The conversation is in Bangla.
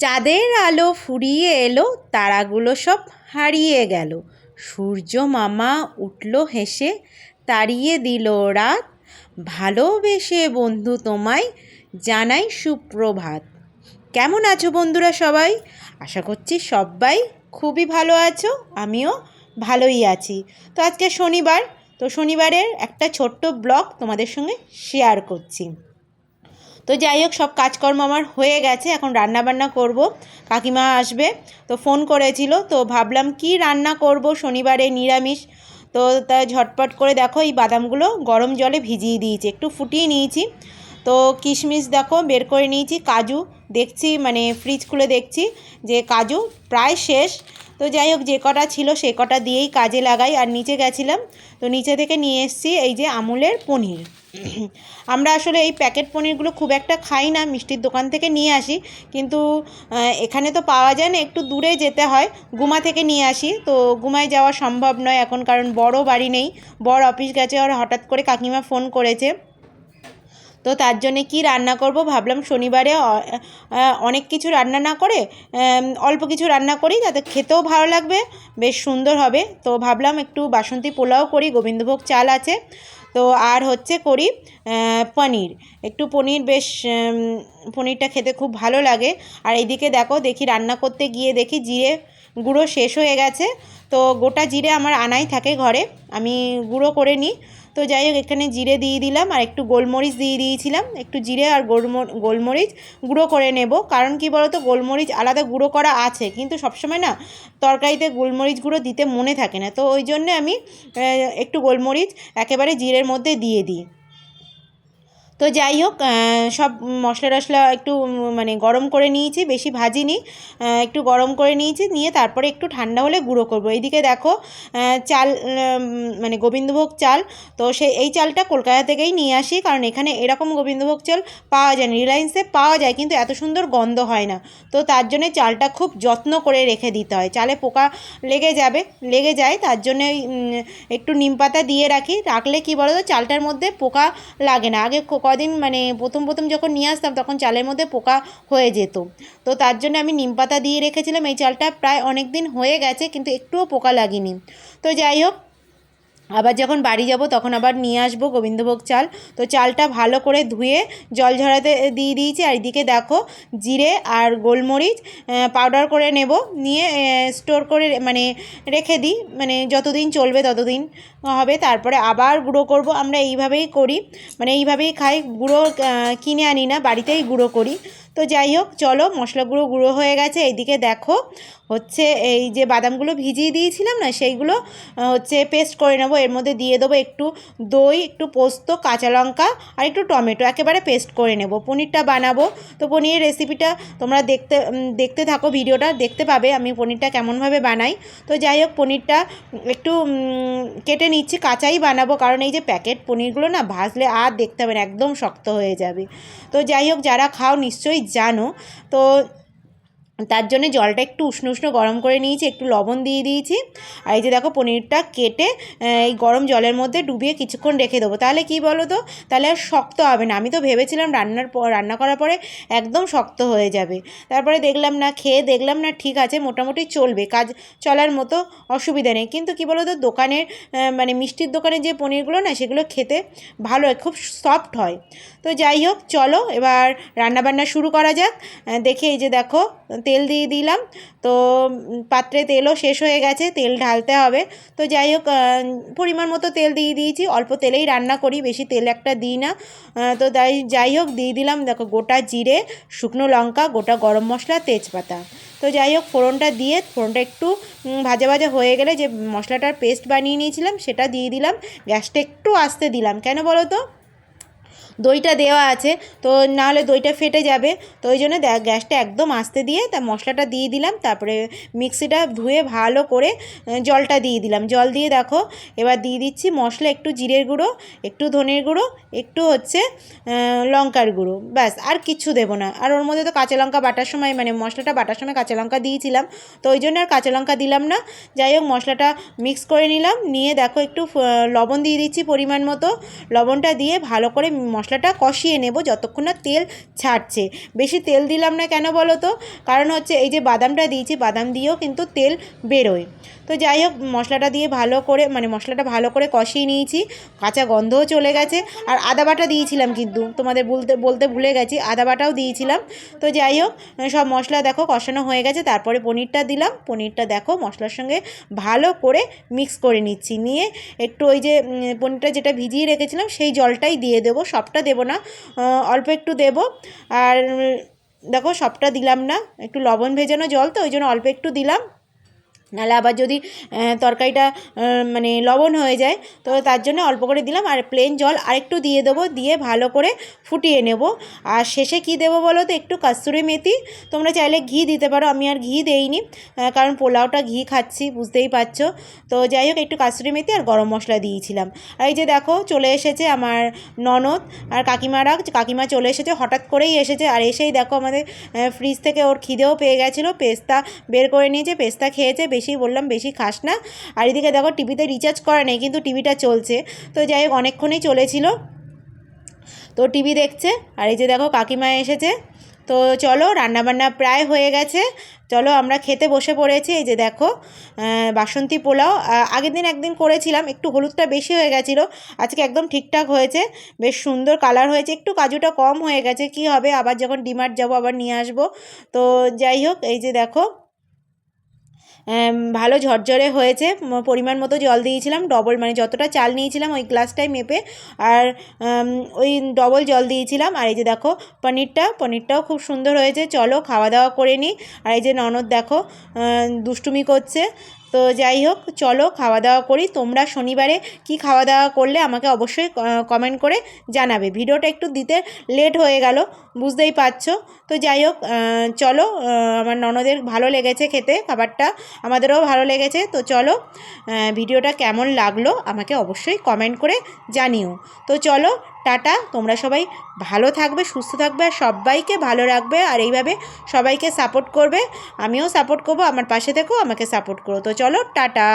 চাঁদের আলো ফুরিয়ে এলো, তারাগুলো সব হারিয়ে গেল। সূর্য মামা উঠল হেসে, তাড়িয়ে দিল রাত। ভালোবেসে বন্ধু তোমায় জানাই সুপ্রভাত। কেমন আছো বন্ধুরা সবাই? আশা করছি সবাই খুবই ভালো আছো, আমিও ভালোই আছি। তো আজকে শনিবার, তো শনিবারের একটা ছোট্ট ব্লগ তোমাদের সঙ্গে শেয়ার করছি। তো যাই হোক, সব কাজকর্ম আমার হয়ে গেছে, এখন রান্না বান্না করব। কাকিমা আসবে, তো ফোন করেছিল, তো ভাবলাম কি রান্না করব, শনিবারে নিরামিষ। তো তা ঝটপট করে দেখো, এই বাদামগুলো গরম জলে ভিজিয়ে দিয়েছি, একটু ফুটিয়ে নিয়েছি। তো কিশমিশ দেখো, বের করে নিয়েছি, কাজু দেখছি মানে ফ্রিজ খুলে দেখছি যে কাজু প্রায় শেষ। তো যাই হোক, যে কটা ছিল সে কটা দিয়েই কাজে লাগাই, আর নিচে গেছিলাম, তো নিচে থেকে নিয়ে এসেছি এই যে আমুলের পনির। আমরা আসলে এই প্যাকেট পনিরগুলো খুব একটা খাই না, মিষ্টির দোকান থেকে নিয়ে আসি। কিন্তু এখানে তো পাওয়া যায় না, একটু দূরে যেতে হয়। গুমা থেকে নিয়ে আসি। তো গুমায় যাওয়া সম্ভব নয় এখন, কারণ বড় বাড়ি নেই। বড় অফিস গেছে আর হঠাৎ করে কাকিমা ফোন করেছে। তো তার জন্যে কি রান্না করব? ভাবলাম শনিবারে অনেক কিছু রান্না না করে অল্প কিছু রান্না করি, যাতে খেতেও ভালো লাগবে, বেশ সুন্দর হবে। তো ভাবলাম একটু বাসন্তী পোলাও করি, গোবিন্দভোগ চাল আছে। তো আর হচ্ছে করি পনির। একটু পনির বেশ পনিরটা খেতে খুব ভালো লাগে। আর এইদিকে দেখো, দেখি রান্না করতে গিয়ে দেখি জিরে গুঁড়ো শেষ হয়ে গেছে। তো গোটা জিরে আমার আনাই থাকে ঘরে। আমি গুঁড়ো করে নিই। তো যাই হোক, এখানে জিরে দিয়ে দিলাম আর একটু গোলমরিচ দিয়ে দিয়েছিলাম। একটু জিরে আর গোলমরিচ গুঁড়ো করে নেব। কারণ কি বলতো, গোলমরিচ আলাদা গুঁড়ো করা আছে। কিন্তু সবসময় না, তরকারিতে গোলমরিচ গুঁড়ো দিতে মনে থাকে না। তো ওই জন্যে আমি একটু গোলমরিচ একেবারে জিরের মধ্যে দিয়ে দিই। তো যাই হোক সব মশলা টশলা একটু মানে গরম করে নিয়েছি, বেশি ভাজিনি একটু গরম করে নিয়েছি, নিয়ে তারপরে একটু ঠান্ডা হলে গুঁড়ো করব। এইদিকে দেখো চাল মানে গোবিন্দভোগ চাল, তো সেই এই চালটা কলকাতা থেকেই নিয়ে আসি, কারণ এখানে এরকম গোবিন্দভোগ চাল পাওয়া যায় না, রিলায়েন্সে পাওয়া যায়, কিন্তু এত সুন্দর গন্ধ হয় না। তো তার জন্যে চালটা খুব যত্ন করে রেখে দিতে হয়। চালে পোকা লেগে যাবে, লেগে যায়, তার জন্যে একটু নিম পাতা দিয়ে রাখি। রাখলে কি বলো তো চালটার মধ্যে পোকা লাগে না। আগে কদিন মানে প্রথম প্রথম যখন নিয়ে আসতাম তখন চালের মধ্যে পোকা হয়ে যেত। তো তার জন্য আমি নিম পাতা দিয়ে রেখেছিলাম। এই চালটা প্রায় অনেক দিন হয়ে গেছে কিন্তু একটুও পোকা লাগেনি। তো যাই হোক আবার যখন বাড়ি যাব, তখন আবার নিয়ে আসব গোবিন্দভোগ চাল। তো চালটা ভালো করে ধুয়ে জল ঝরাতে দিয়ে দিয়েছি। আর এদিকে দেখো, জিরে আর গোলমরিচ পাউডার করে নেব। নিয়ে স্টোর করে মানে রেখে দিই। মানে যতদিন চলবে ততদিন হবে। তারপরে আবার গুঁড়ো করব। আমরা এইভাবেই করি। মানে এইভাবেই খাই। গুঁড়ো কিনে আনি না, বাড়িতেই গুঁড়ো করি। তো যাই হোক, চলো মশলা গুঁড়ো গুঁড়ো হয়ে গেছে। এইদিকে দেখো, হচ্ছে এই যে বাদামগুলো ভিজিয়ে দিয়েছিলাম না, সেইগুলো হচ্ছে পেস্ট করে নেব। এর মধ্যে দিয়ে দেবো একটু দই, একটু পোস্ত, কাঁচা লঙ্কা আর একটু টমেটো। একেবারে পেস্ট করে নেব। পনিরটা বানাবো। তো পনিরের রেসিপিটা তোমরা দেখতে দেখতে থাকো, ভিডিওটা দেখতে পাবে আমি পনিরটা কেমনভাবে বানাই। তো যাই হোক, পনিরটা একটু কেটে নিচ্ছি, কাঁচাই বানাবো। কারণ এই যে প্যাকেট পনিরগুলো না, ভাজলে আর দেখতে হবে না, একদম শক্ত হয়ে যাবে। তো যাই হোক, যারা খাও, নিশ্চয়ই জানো তো তার জন্য জলটা একটু উষ্ণ উষ্ণ গরম করে নিয়েছি, একটু লবণ দিয়ে দিয়েছি। আর এই যে দেখো পনিরটা কেটে এই গরম জলের মধ্যে ডুবিয়ে কিছুক্ষণ রেখে দেবো। তাহলে কি বলো তো তাহলে আর শক্ত হবে না। আমি তো ভেবেছিলাম রান্নার পর, রান্না করার পরে একদম শক্ত হয়ে যাবে। তারপরে দেখলাম না, খেয়ে দেখলাম না, ঠিক আছে, মোটামুটি চলবে। কাজ চলার মতো অসুবিধা নেই। কিন্তু কি বলো তো দোকানের মানে মিষ্টির দোকানের যে পনিরগুলো না, সেগুলো খেতে ভালো হয়, খুব সফট হয়। তো যাই হোক, চলো, এবার রান্নাবান্না শুরু করা যাক। দেখে এই যে দেখো তেল দিয়ে দিলাম। তো পাত্রে তেলও শেষ হয়ে গেছে, তেল ঢালতে হবে। তো যাই হোক পরিমাণ মতো তেল দিয়ে দিয়েছি। অল্প তেলেই রান্না করি, বেশি তেল একটা দিই না। তো তাই যাই হোক, দিয়ে দিলাম দেখো গোটা জিরে, শুকনো লঙ্কা, গোটা গরম মশলা, তেজপাতা। তো যাই হোক, ফোড়নটা দিয়ে, ফোড়নটা একটু ভাজা ভাজা হয়ে গেলে যে মশলাটার পেস্ট বানিয়ে নিয়েছিলাম, সেটা দিয়ে দিলাম। গ্যাসটা একটু আস্তে দিলাম। কেন বলো তো? দইটা দেওয়া আছে। তো নাহলে দইটা ফেটে যাবে। তো ওই জন্য গ্যাসটা একদম আস্তে দিয়ে তা মশলাটা দিয়ে দিলাম। তারপরে মিক্সিটা ধুয়ে ভালো করে জলটা দিয়ে দিলাম। জল দিয়ে দেখো, এবার দিয়ে দিচ্ছি মশলা, একটু জিরের গুঁড়ো, একটু ধনের গুঁড়ো, একটু হচ্ছে লঙ্কার গুঁড়ো। ব্যাস, আর কিচ্ছু দেবো না। আর ওর মধ্যে তো কাঁচা লঙ্কা বাটার সময় মানে মশলাটা বাটার সময় কাঁচা লঙ্কা দিয়েছিলাম। তো ওই জন্য আর কাঁচা লঙ্কা দিলাম না। যাই হোক, মশলাটা মিক্স করে নিলাম। নিয়ে দেখো একটু লবণ দিয়ে দিচ্ছি পরিমাণ মতো। লবণটা দিয়ে ভালো করে মশলাটা কষিয়ে নেব যতক্ষণ না তেল ছাড়ছে। বেশি তেল দিলাম না কেন বলো তো? কারণ হচ্ছে এই যে বাদামটা দিয়েছি, বাদাম দিয়েও কিন্তু তেল বেরোয়। তো যাই হোক, মশলাটা দিয়ে ভালো করে মানে মশলাটা ভালো করে কষিয়ে নিয়েছি। কাঁচা গন্ধও চলে গেছে। আর আদা বাটা দিয়েছিলাম কিন্তু, তোমাদের বলতে বলতে ভুলে গেছি, আদা বাটাও দিয়েছিলাম। তো যাই হোক, সব মশলা দেখো কষানো হয়ে গেছে। তারপরে পনিরটা দিলাম। পনিরটা দেখো মশলার সঙ্গে ভালো করে মিক্স করে নিচ্ছি। নিয়ে একটু ওই যে পনিরটা যেটা ভিজিয়ে রেখেছিলাম, সেই জলটাই দিয়ে দেবো। সবটা দেবো না অল্প একটু দেবো। আর দেখো সবটা দিলাম না। একটু লবণ ভেজানো জল তো, ওই জন্য অল্প একটু দিলাম। নাহলে আবার যদি তরকারিটা মানে লবণ হয়ে যায়, তো তার জন্য অল্প করে দিলাম। আর প্লেন জল আরেকটু দিয়ে দেবো, দিয়ে ভালো করে ফুটিয়ে নেব। আর শেষে কি দেবো বলো তো? একটু কাস্তুরি মেথি। তোমরা চাইলে ঘি দিতে পারো, আমি আর ঘি দেইনি কারণ পোলাওটা ঘি খাচ্ছি, বুঝতেই পারছ। তো যাই হোক, একটু কাস্তুরি মেথি আর গরম মশলা দিয়েছিলাম। আর এই যে দেখো, চলে এসেছে আমার ননদ আর কাকিমারা, কাকিমা চলে এসেছে, হঠাৎ করেই এসেছে। আর এসেই দেখো আমাদের ফ্রিজ থেকে ওর খিদেও পেয়ে গেছিল, পেস্তা বের করে নিয়েছে, পেস্তা খেয়েছে বেশি বললাম, বেশি খাস না। আর এদিকে দেখো, টিভিতে রিচার্জ করা নেই, কিন্তু টিভিটা চলছে। তো যাই হোক, অনেকক্ষণই চলেছিল। তো টিভি দেখছে। আর এই যে দেখো, কাকিমা এসেছে। তো চলো, রান্নাবান্না প্রায় হয়ে গেছে। চলো, আমরা খেতে বসে পড়েছি। এই যে দেখো বাসন্তী পোলাও। আগের দিন একদিন করেছিলাম, একটু হলুদটা বেশি হয়ে গেছিল। আজকে একদম ঠিকঠাক হয়েছে। বেশ সুন্দর কালার হয়েছে। একটু কাজুটা কম হয়ে গেছে। কি হবে? আবার যখন ডিমার্ট যাব, আবার নিয়ে আসব। তো যাই হোক, এই যে দেখো ভালো ঝরঝরে হয়েছে পরিমাণ মতো জল দিয়েছিলাম ডবল মানে যতটা চাল নিয়েছিলাম ওই গ্লাসটাই মেপে, আর ওই ডবল জল দিয়েছিলাম, আর এই যে দেখো পনিরটা, পনিরটাও খুব সুন্দর হয়েছে, চলো খাওয়া দাওয়া করে নিই আর এই যে ননদ দেখো দুষ্টুমি করছে তো যাই হোক, চলো খাওয়া দাওয়া করি। তোমরা শনিবারে কি খাওয়া দাওয়া করলে আমাকে অবশ্যই কমেন্ট করে জানাবে। ভিডিওটা একটু দিতে লেট হয়ে গেল, বুঝতেই পারছ? তো যাই হোক চলো আমার ননদের ভালো লেগেছে খেতে, খাবারটা আমাদেরও ভালো লেগেছে। তো চলো ভিডিওটা কেমন লাগল আমাকে অবশ্যই কমেন্ট করে জানিও। তো চলো টাটা। তোমরা সবাই ভালো থাকবে, সুস্থ থাকবে আর সবাইকে ভালো রাখবে আর এইভাবে সবাইকে সাপোর্ট করবে। আমিও সাপোর্ট করব, আমার পাশে থেকেও আমাকে সাপোর্ট করো। তো চলো, টাটা।